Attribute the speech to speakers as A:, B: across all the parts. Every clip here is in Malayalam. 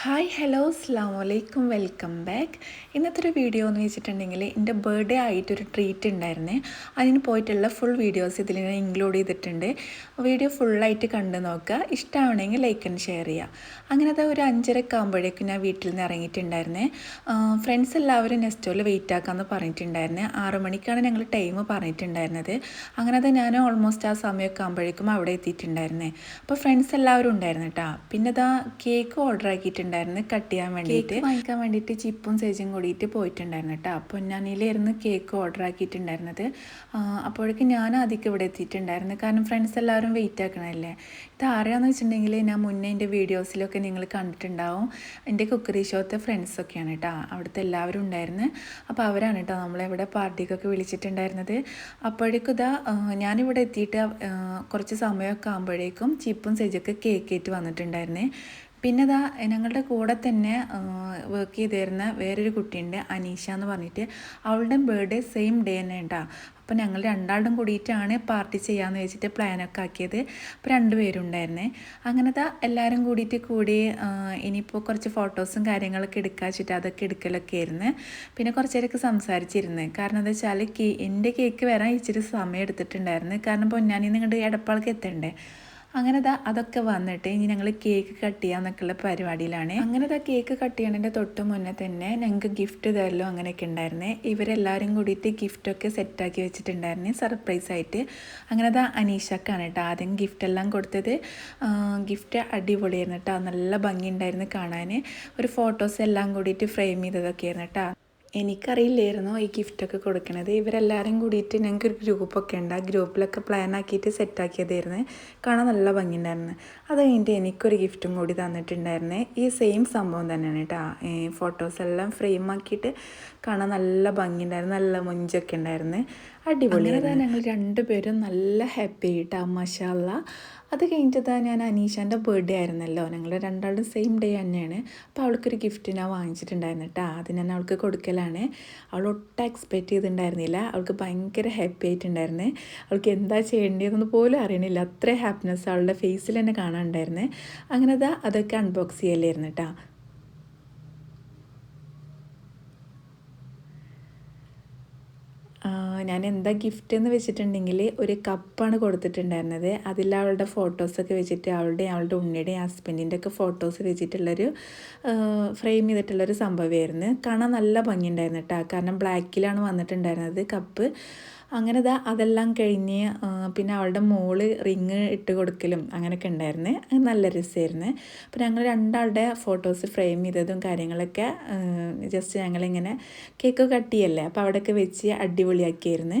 A: ഹായ് ഹലോ അസ്സാം വലൈക്കും വെൽക്കം ബാക്ക് ഇന്നത്തെ ഒരു വീഡിയോ എന്ന് വെച്ചിട്ടുണ്ടെങ്കിൽ എന്റെ ബർത്ത്ഡേ ആയിട്ടൊരു ട്രീറ്റ് ഉണ്ടായിരുന്നേ. അതിന് പോയിട്ടുള്ള ഫുൾ വീഡിയോസ് ഇതിൽ ഞാൻ ഇൻക്ലൂഡ് ചെയ്തിട്ടുണ്ട്. വീഡിയോ ഫുള്ളായിട്ട് കണ്ടു നോക്കുക. ഇഷ്ടമാണെങ്കിൽ ലൈക്ക് ആൻഡ് ഷെയർ ചെയ്യുക. അങ്ങനത്തെ ഒരു അഞ്ചരക്ക് ആകുമ്പോഴേക്കും ഞാൻ വീട്ടിൽ നിന്ന് ഇറങ്ങിയിട്ടുണ്ടായിരുന്നേ. ഫ്രണ്ട്സ് എല്ലാവരും നെസ്റ്റോയിൽ വെയിറ്റ് ആക്കാമെന്ന് പറഞ്ഞിട്ടുണ്ടായിരുന്നേ. ആറു മണിക്കാണ് ഞങ്ങൾ ടൈം പറഞ്ഞിട്ടുണ്ടായിരുന്നത്. അങ്ങനത്തെ ഞാൻ ഓൾമോസ്റ്റ് ആ സമയമൊക്കെ ആകുമ്പോഴേക്കും അവിടെ എത്തിയിട്ടുണ്ടായിരുന്നേ. അപ്പോൾ ഫ്രണ്ട്സ് എല്ലാവരും ഉണ്ടായിരുന്നു കേട്ടോ പിന്നെ ഇതാ കേക്ക് ഓർഡർ ആക്കിയിട്ടുണ്ടായിരുന്നു കട്ട് ചെയ്യാൻ വേണ്ടിയിട്ട്. വാങ്ങിക്കാൻ വേണ്ടിയിട്ട് ചിപ്പും സേജും കൂടിയിട്ട് പോയിട്ടുണ്ടായിരുന്നു കേട്ടോ. അപ്പോൾ ഞാനിലായിരുന്നു കേക്ക് ഓർഡർ ആക്കിയിട്ടുണ്ടായിരുന്നത്. അപ്പോഴേക്കും ഞാൻ ആദ്യം ഇവിടെ എത്തിയിട്ടുണ്ടായിരുന്നു. കാരണം ഫ്രണ്ട്സ് എല്ലാവരും വെയിറ്റ് ആക്കണമല്ലേ ഇത് ആരാന്ന് വെച്ചിട്ടുണ്ടെങ്കിൽ ഞാൻ മുന്നേ എന്റെ വീഡിയോസിലൊക്കെ നിങ്ങൾ കണ്ടിട്ടുണ്ടാവും. എന്റെ കുക്കറി ഷോത്തെ ഫ്രണ്ട്സൊക്കെയാണ് കേട്ടോ. അവിടുത്തെ എല്ലാവരും ഉണ്ടായിരുന്നു. അപ്പോൾ അവരാണ് കേട്ടോ നമ്മളെവിടെ പാർട്ടിക്കൊക്കെ വിളിച്ചിട്ടുണ്ടായിരുന്നത്. അപ്പോഴേക്കും ഇതാ ഞാനിവിടെ എത്തിയിട്ട് കുറച്ച് സമയമൊക്കെ ആകുമ്പോഴേക്കും ചിപ്പും സെജൊക്കെ കേക്ക് ഏറ്റ് വന്നിട്ടുണ്ടായിരുന്നേ. പിന്നെ ഇതാ ഞങ്ങളുടെ കൂടെ തന്നെ വർക്ക് ചെയ്തിരുന്ന വേറൊരു കുട്ടിയുണ്ട് അനീഷ എന്ന് പറഞ്ഞിട്ട്. അവളുടെ ബർത്ത്ഡേ സെയിം ഡേ തന്നെ ഉണ്ടാ അപ്പോൾ ഞങ്ങൾ രണ്ടാളും കൂടിയിട്ടാണ് പാർട്ടി ചെയ്യാമെന്ന് വെച്ചിട്ട് പ്ലാനൊക്കെ ആക്കിയത്. അപ്പോൾ രണ്ടുപേരുണ്ടായിരുന്നേ അങ്ങനത്തെ എല്ലാവരും കൂടിയിട്ട് കൂടി ഇനിയിപ്പോൾ കുറച്ച് ഫോട്ടോസും കാര്യങ്ങളൊക്കെ എടുക്കാൻ വെച്ചിട്ട് അതൊക്കെ എടുക്കലൊക്കെ ആയിരുന്നു. പിന്നെ കുറച്ച് നേരമൊക്കെ സംസാരിച്ചിരുന്നു. കാരണം എന്താ വെച്ചാൽ കേ എന്റെ കേക്ക് വരാൻ ഇച്ചിരി സമയം എടുത്തിട്ടുണ്ടായിരുന്നു. കാരണം പൊന്നാനി നിങ്ങളുടെ എടപ്പാൾക്ക് എത്തണ്ടേ? അങ്ങനെ ദാ അതൊക്കെ വന്നിട്ട് ഇനി ഞങ്ങൾ കേക്ക് കട്ട് ചെയ്യാന്നൊക്കെയുള്ള പരിപാടിയിലാണ്. അങ്ങനെ ദാ കേക്ക് കട്ട് ചെയ്യണതിന്റെ തൊട്ട് മുന്നേ തന്നെ ഞങ്ങൾക്ക് ഗിഫ്റ്റ് തരലോ അങ്ങനെയൊക്കെ ഉണ്ടായിരുന്നേ. ഇവരെല്ലാവരും കൂടിയിട്ട് ഗിഫ്റ്റൊക്കെ സെറ്റാക്കി വെച്ചിട്ടുണ്ടായിരുന്നു. സർപ്രൈസ് ആയിട്ട്. അങ്ങനെ ദാ അനീഷക്കാണ് കേട്ടോ ആദ്യം ഗിഫ്റ്റ് എല്ലാം കൊടുത്തത്. ഗിഫ്റ്റ് അടിപൊളിയായിരുന്നു കേട്ടോ നല്ല ഭംഗിയുണ്ടായിരുന്നു കാണാൻ ഒരു ഫോട്ടോസ് എല്ലാം കൂടിയിട്ട് ഫ്രെയിം ചെയ്തതൊക്കെ ആയിരുന്നു കേട്ടോ എനിക്കറിയില്ലായിരുന്നു ഈ ഗിഫ്റ്റൊക്കെ കൊടുക്കണത്? ഇവരെല്ലാവരും കൂടിയിട്ട് ഞങ്ങൾക്ക് ഒരു ഗ്രൂപ്പൊക്കെ ഉണ്ട്. ആ ഗ്രൂപ്പിലൊക്കെ പ്ലാൻ ആക്കിയിട്ട് സെറ്റ് സെറ്റാക്കിയതായിരുന്നു കാണാൻ നല്ല ഭംഗിയുണ്ടായിരുന്നു. അത് കഴിഞ്ഞിട്ട് എനിക്കൊരു ഗിഫ്റ്റും കൂടി തന്നിട്ടുണ്ടായിരുന്നു. ഈ സെയിം സംഭവം തന്നെയാണ് കേട്ടോ. ഫോട്ടോസ് എല്ലാം ഫ്രെയിം ആക്കിയിട്ട് കാണാൻ നല്ല ഭംഗിയുണ്ടായിരുന്നു. നല്ല മുഞ്ചൊക്കെ ഉണ്ടായിരുന്നു. അടിപൊളി ഞങ്ങൾ രണ്ടുപേരും നല്ല ഹാപ്പി ആയിട്ടാ മഷാല്ല അത് കഴിഞ്ഞിട്ട് ഞാൻ അനീഷാന്റെ ബർത്ത്ഡേ ആയിരുന്നല്ലോ. ഞങ്ങൾ രണ്ടാളും സെയിം ഡേ തന്നെയാണ്. അപ്പോൾ അവൾക്കൊരു ഗിഫ്റ്റ് ഞാൻ വാങ്ങിച്ചിട്ടുണ്ടായിരുന്നു കേട്ടോ അതിന് ഞാൻ അവൾക്ക് കൊടുക്കലാണ്. അവൾ ഒട്ടും എക്സ്പെക്റ്റ് ചെയ്തിട്ടുണ്ടായിരുന്നില്ല. അവൾക്ക് ഭയങ്കര ഹാപ്പി ആയിട്ടുണ്ടായിരുന്നു. അവൾക്ക് എന്താ ചെയ്യേണ്ടതെന്ന് പോലും അറിയണില്ല. അത്ര ഹാപ്പിനെസ് അവളുടെ ഫേസിൽ തന്നെ കാണാനുണ്ടായിരുന്നു. അങ്ങനെ അതാ അതൊക്കെ അൺബോക്സ് ചെയ്യലായിരുന്നു കേട്ടോ ആ, ഞാൻ എന്താ ഗിഫ്റ്റ് എന്ന് വെച്ചിട്ടുണ്ടെങ്കിൽ ഒരു കപ്പാണ് കൊടുത്തിട്ടുണ്ടായിരുന്നത്. അതിൽ അവളുടെ ഫോട്ടോസൊക്കെ വെച്ചിട്ട് അവളുടെ അവളുടെ ഉണ്ണിയുടെ ഹസ്ബൻഡിന്റെ ഒക്കെ ഫോട്ടോസ് വെച്ചിട്ടുള്ളൊരു ഫ്രെയിം ചെയ്തിട്ടുള്ളൊരു സംഭവമായിരുന്നു. കാണാൻ നല്ല ഭംഗിയുണ്ടായിരുന്നു കേട്ടോ കാരണം ബ്ലാക്കിലാണ് വന്നിട്ടുണ്ടായിരുന്നത് കപ്പ് അങ്ങനെ ദാ അതെല്ലാം കഴിഞ്ഞ് പിന്നെ അവളുടെ മോൾ റിങ് ഇട്ട് കൊടുക്കലും അങ്ങനെയൊക്കെ ഉണ്ടായിരുന്നു. നല്ല രസമായിരുന്നു. അപ്പോൾ ഞങ്ങൾ രണ്ടാളുടെ ഫോട്ടോസ് ഫ്രെയിം ചെയ്തതും കാര്യങ്ങളൊക്കെ ജസ്റ്റ് ഞങ്ങളിങ്ങനെ കേക്ക് കട്ട് ചെയ്യല്ലേ അപ്പോൾ അവിടെയൊക്കെ വെച്ച് അടിപൊളിയാക്കിയായിരുന്നു.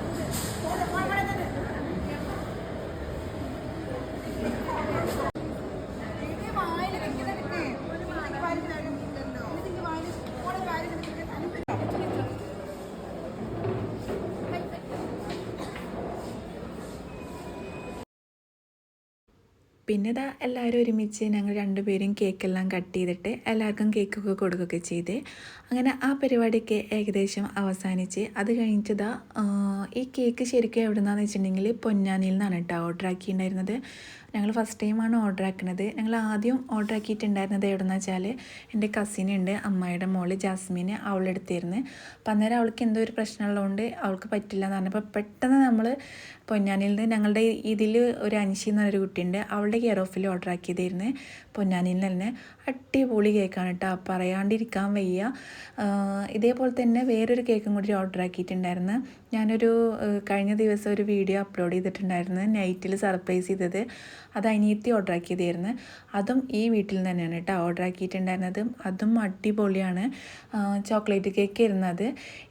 A: പിന്നെ ഇതാ എല്ലാവരും ഒരുമിച്ച് ഞങ്ങൾ രണ്ടുപേരും കേക്കെല്ലാം കട്ട് ചെയ്തിട്ട് എല്ലാവർക്കും കേക്കൊക്കെ കൊടുക്കുകയൊക്കെ ചെയ്ത് അങ്ങനെ ആ പരിപാടിയൊക്കെ ഏകദേശം അവസാനിച്ച് അത് കഴിഞ്ഞിട്ടതാ ഈ കേക്ക് ശരിക്കും എവിടെ നിന്നാണെന്ന് വെച്ചിട്ടുണ്ടെങ്കിൽ പൊന്നാനിയിൽ നിന്നാണ് കേട്ടോ ഓർഡർ ആക്കിയിട്ടുണ്ടായിരുന്നത്. ഞങ്ങൾ ഫസ്റ്റ് ടൈമാണ് ഓർഡർ ആക്കുന്നത്. ഞങ്ങൾ ആദ്യം ഓർഡർ ആക്കിയിട്ടുണ്ടായിരുന്നത് എവിടെന്ന് വെച്ചാൽ എന്റെ കസിനുണ്ട് അമ്മയുടെ മോൾ ജാസ്മിന് അവളെടുത്തിരുന്നു അപ്പം അന്നേരം അവൾക്ക് എന്തോ ഒരു പ്രശ്നമുള്ളതുകൊണ്ട് അവൾക്ക് പറ്റില്ല എന്ന് പറഞ്ഞപ്പോൾ പെട്ടെന്ന് നമ്മൾ പൊന്നാനിയിൽ നിന്ന് ഞങ്ങളുടെ ഇതിൽ ഒരു അൻഷി എന്ന് പറഞ്ഞൊരു കുട്ടിയുണ്ട് അവളുടെ കെയർ ഓഫിൽ ഓർഡർ ആക്കിയതായിരുന്നു പൊന്നാനിയിൽ തന്നെ അടിപൊളി കേക്കാണ് കേട്ടോ. പറയാണ്ടിരിക്കാൻ വയ്യ. ഇതേപോലെ തന്നെ വേറൊരു കേക്കും കൂടി ഓർഡർ ആക്കിയിട്ടുണ്ടായിരുന്നു. ഞാനൊരു കഴിഞ്ഞ ദിവസം ഒരു വീഡിയോ അപ്ലോഡ് ചെയ്തിട്ടുണ്ടായിരുന്നു. നൈറ്റിൽ സർപ്രൈസ് ചെയ്തത്. അത് അനിയത്തി ഓർഡർ ആക്കിയതായിരുന്നു. അതും ഈ വീട്ടിൽ തന്നെയാണ് കേട്ടോ ഓർഡർ ആക്കിയിട്ടുണ്ടായിരുന്നത്. അതും അടിപൊളിയാണ്. ചോക്ലേറ്റ് കേക്ക് ഇരുന്നത്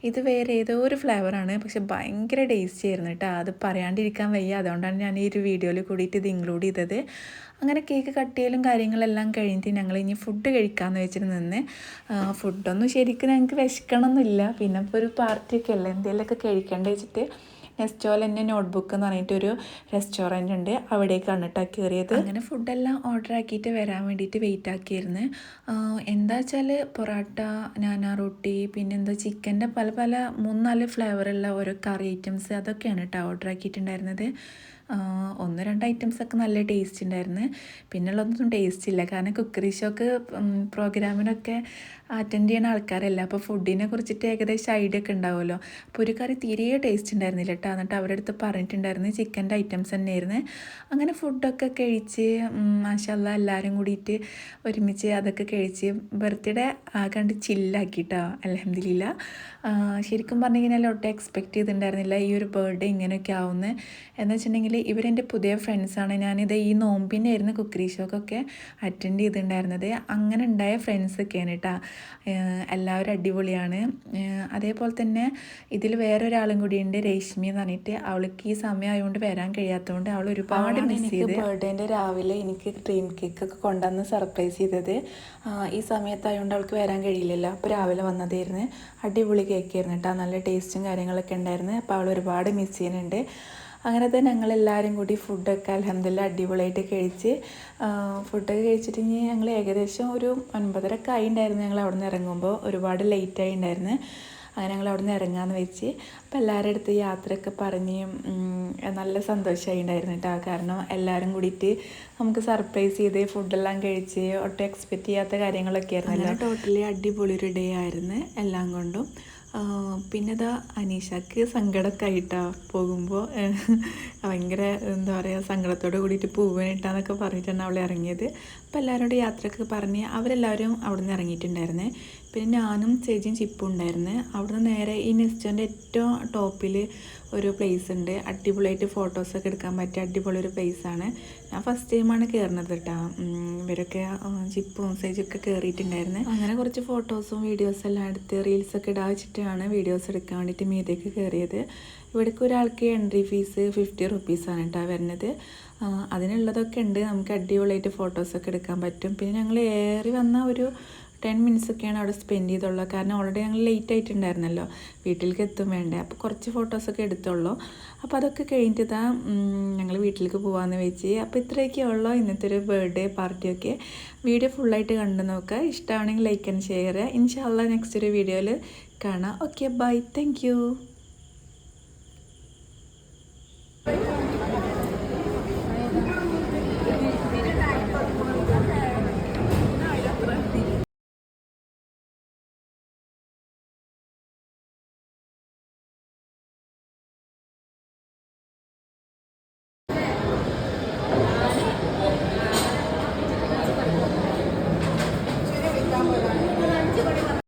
A: ഇത് വേറെ ഏതോ ഒരു ഫ്ലേവറാണ് പക്ഷെ ഭയങ്കര ടേസ്റ്റി ആയിരുന്നു കേട്ടോ. അത് പറയാണ്ടിരിക്കാൻ വയ്യ. അതുകൊണ്ടാണ് ഞാൻ ഈ ഒരു വീഡിയോയിൽ കൂടിയിട്ട് ഇത് ഇൻക്ലൂഡ് ചെയ്തത്. അങ്ങനെ കേക്ക് കട്ട് ചെയ്യലും കാര്യങ്ങളെല്ലാം കഴിഞ്ഞിട്ട് ഞങ്ങൾ ഇനി ഫുഡ് കഴിക്കാമെന്ന് വെച്ചിട്ട് നിന്ന്. ഫുഡൊന്നും ശരിക്കും ഞങ്ങൾക്ക് വിശക്കണമെന്നില്ല പിന്നെ ഇപ്പോൾ ഒരു പാർട്ടിയൊക്കെ അല്ലേ? എന്തെങ്കിലുമൊക്കെ കഴിക്കേണ്ട വെച്ചിട്ട് തന്നെ നോട്ട്ബുക്ക് എന്ന് പറഞ്ഞിട്ടൊരു റെസ്റ്റോറന്റ് ഉണ്ട്. അവിടേക്കാണ് കേട്ടോ കയറിയത് അങ്ങനെ ഫുഡെല്ലാം ഓർഡർ ആക്കിയിട്ട് വരാൻ വേണ്ടിയിട്ട് വെയിറ്റ് ആക്കിയിരുന്നു എന്താ വെച്ചാൽ പൊറോട്ട നാനാ റൊട്ടി പിന്നെ എന്താ ചിക്കന്റെ പല പല മൂന്നാൽ ഫ്ലേവറുള്ള ഓരോ കറി ഐറ്റംസ് അതൊക്കെയാണ് കേട്ടോ ഓർഡർ ആക്കിയിട്ടുണ്ടായിരുന്നത്. ഒന്ന് രണ്ട് ഐറ്റംസൊക്കെ നല്ല ടേസ്റ്റ് ഉണ്ടായിരുന്നു പിന്നെയുള്ളതൊന്നും ടേസ്റ്റ് ഇല്ല. കാരണം കുക്കറി ഷോക്ക് പ്രോഗ്രാമിനൊക്കെ അറ്റൻഡ് ചെയ്യുന്ന ആൾക്കാരല്ല. അപ്പോൾ ഫുഡിനെ കുറിച്ചിട്ട് ഏകദേശം ഐഡിയ ഒക്കെ ഉണ്ടാവുമല്ലോ അപ്പോൾ ഒരു കറി തീരെ ടേസ്റ്റ് ഉണ്ടായിരുന്നില്ല കേട്ടോ എന്നിട്ട് അവരുടെ അടുത്ത് പറഞ്ഞിട്ടുണ്ടായിരുന്നു ചിക്കന്റെ ഐറ്റംസ് തന്നെയായിരുന്നു. അങ്ങനെ ഫുഡൊക്കെ കഴിച്ച് മാഷല്ല എല്ലാവരും കൂടിയിട്ട് ഒരുമിച്ച് അതൊക്കെ കഴിച്ച് ബർത്ത്ഡേ ആകാണ്ട് ചില്ലാക്കിട്ടോ അലഹമില്ല ശരിക്കും പറഞ്ഞു കഴിഞ്ഞാൽ ഒട്ടും എക്സ്പെക്റ്റ് ചെയ്തിട്ടുണ്ടായിരുന്നില്ല ഈ ഒരു ബർത്ത്ഡേ ഇങ്ങനെയൊക്കെ ആവുന്നത് എന്ന് വെച്ചിട്ടുണ്ടെങ്കിൽ ഇവരെന്റെ പുതിയ ഫ്രണ്ട്സാണ്. ഞാനിത് ഈ നോമ്പിന്റെ ആയിരുന്നു കുക്കറി ഷോക്കൊക്കെ അറ്റൻഡ് ചെയ്തിട്ടുണ്ടായിരുന്നത്. അങ്ങനെ ഉണ്ടായ ഫ്രണ്ട്സൊക്കെയാണ് കേട്ടോ എല്ലാവരും അടിപൊളിയാണ്. അതേപോലെ തന്നെ ഇതിൽ വേറൊരാളും കൂടിയുണ്ട് രേഷ്മി എന്ന് പറഞ്ഞിട്ട്. അവൾക്ക് ഈ സമയം ആയതുകൊണ്ട് വരാൻ കഴിയാത്തതുകൊണ്ട് അവൾ ഒരുപാട് മിസ് ചെയ്ത്. ബർത്ത്ഡേന്റെ രാവിലെ എനിക്ക് ഡ്രീം കേക്ക് ഒക്കെ കൊണ്ടുവന്ന് സർപ്രൈസ് ചെയ്തത്. ഈ സമയത്തായതുകൊണ്ട് അവൾക്ക് വരാൻ കഴിയില്ലല്ലോ. അപ്പോൾ രാവിലെ വന്നതായിരുന്നു. അടിപൊളി കേക്കായിരുന്നു കേട്ടോ നല്ല ടേസ്റ്റും കാര്യങ്ങളൊക്കെ ഉണ്ടായിരുന്നു. അപ്പോൾ അവൾ ഒരുപാട് മിസ് ചെയ്യുന്നുണ്ട്. അങ്ങനെ തന്നെ ഞങ്ങളെല്ലാവരും കൂടി ഫുഡൊക്കെ അലഹമില്ല അടിപൊളിയായിട്ട് കഴിച്ച് ഫുഡൊക്കെ കഴിച്ചിട്ട് ഇനി ഞങ്ങൾ ഏകദേശം ഒരു ഒൻപതരക്കെ ആയിണ്ടായിരുന്നു ഞങ്ങൾ അവിടെ നിന്ന് ഇറങ്ങുമ്പോൾ. ഒരുപാട് ലേറ്റായി ഉണ്ടായിരുന്നു അങ്ങനെ ഞങ്ങൾ അവിടെ നിന്ന് ഇറങ്ങാമെന്ന് വെച്ച് അപ്പോൾ എല്ലാവരുടെ അടുത്ത് യാത്രയൊക്കെ പറഞ്ഞ് നല്ല സന്തോഷമായി ഉണ്ടായിരുന്നു കേട്ടോ കാരണം എല്ലാവരും കൂടിയിട്ട് നമുക്ക് സർപ്രൈസ് ചെയ്ത് ഫുഡെല്ലാം കഴിച്ച് ഒട്ടും എക്സ്പെക്റ്റ് ചെയ്യാത്ത കാര്യങ്ങളൊക്കെ ആയിരുന്നല്ലോ ടോട്ടലി അടിപൊളി ഒരു ഡേ ആയിരുന്നു. എല്ലാം കൊണ്ടും. പിന്നെ ഇതാ അനീഷക്ക് സങ്കടമൊക്കെ ആയിട്ടാണ് പോകുമ്പോൾ ഭയങ്കര എന്താ പറയുക സങ്കടത്തോട് കൂടിയിട്ട് പൂവനിട്ടാന്നൊക്കെ പറഞ്ഞിട്ടാണ് അവളെ ഇറങ്ങിയത്. അപ്പോൾ എല്ലാവരോടും യാത്രയൊക്കെ പറഞ്ഞ് അവരെല്ലാവരും അവിടെ നിന്ന് ഇറങ്ങിയിട്ടുണ്ടായിരുന്നേ. പിന്നെ ഞാനും ചേച്ചിയും ചിപ്പും ഉണ്ടായിരുന്നു. അവിടുന്ന് നേരെ ഈ നെസ്റ്റോന്റെ ഏറ്റവും ടോപ്പിൽ ഒരു പ്ലേസ് ഉണ്ട്. അടിപൊളിയായിട്ട് ഫോട്ടോസൊക്കെ എടുക്കാൻ പറ്റിയ അടിപൊളി ഒരു പ്ലേസാണ് ഞാൻ ഫസ്റ്റ് ടൈമാണ് കയറുന്നത് കേട്ടോ ഇവരൊക്കെ ചിപ്പും സൈജൊക്കെ കയറിയിട്ടുണ്ടായിരുന്നു അങ്ങനെ കുറച്ച് ഫോട്ടോസും വീഡിയോസും എല്ലാം എടുത്ത് റീൽസൊക്കെ ഒക്കെ വെച്ചിട്ടാണ് വീഡിയോസ് എടുക്കാൻ വേണ്ടിയിട്ട് മീതേക്ക് കയറിയത് ഇവിടേക്ക് ഒരാൾക്ക് എൻട്രി ഫീസ് ഫിഫ്റ്റി റുപ്പീസാണ് കേട്ടോ വരുന്നത്. അതിനുള്ളതൊക്കെ ഉണ്ട്. നമുക്ക് അടിപൊളിയായിട്ട് ഫോട്ടോസൊക്കെ എടുക്കാൻ പറ്റും. പിന്നെ ഞങ്ങൾ ഏറി വന്ന ഒരു ടെൻ ഒക്കെയാണ് അവിടെ സ്പെൻഡ് ചെയ്തുള്ളൂ. കാരണം ഓൾറെഡി ഞങ്ങൾ ലേറ്റ് ആയിട്ടുണ്ടായിരുന്നല്ലോ. വീട്ടിലേക്ക് എത്തും വേണ്ടേ. അപ്പോൾ കുറച്ച് ഫോട്ടോസൊക്കെ എടുത്തുള്ളൂ. അപ്പോൾ അതൊക്കെ കഴിഞ്ഞിട്ട് ഞങ്ങൾ വീട്ടിലേക്ക് പോകാമെന്ന് വെച്ച് അപ്പോൾ ഇത്രയൊക്കെ ഉള്ളൂ ഇന്നത്തെ ഒരു ബർത്ത്ഡേ പാർട്ടിയൊക്കെ വീഡിയോ ഫുള്ളായിട്ട് കണ്ടു നോക്കുക ഇഷ്ടമാണെങ്കിൽ ലൈക്ക് ആൻഡ് ഷെയർ ഇൻഷാല്ല നെക്സ്റ്റ് ഒരു വീഡിയോയിൽ കാണാം. Okay bye thank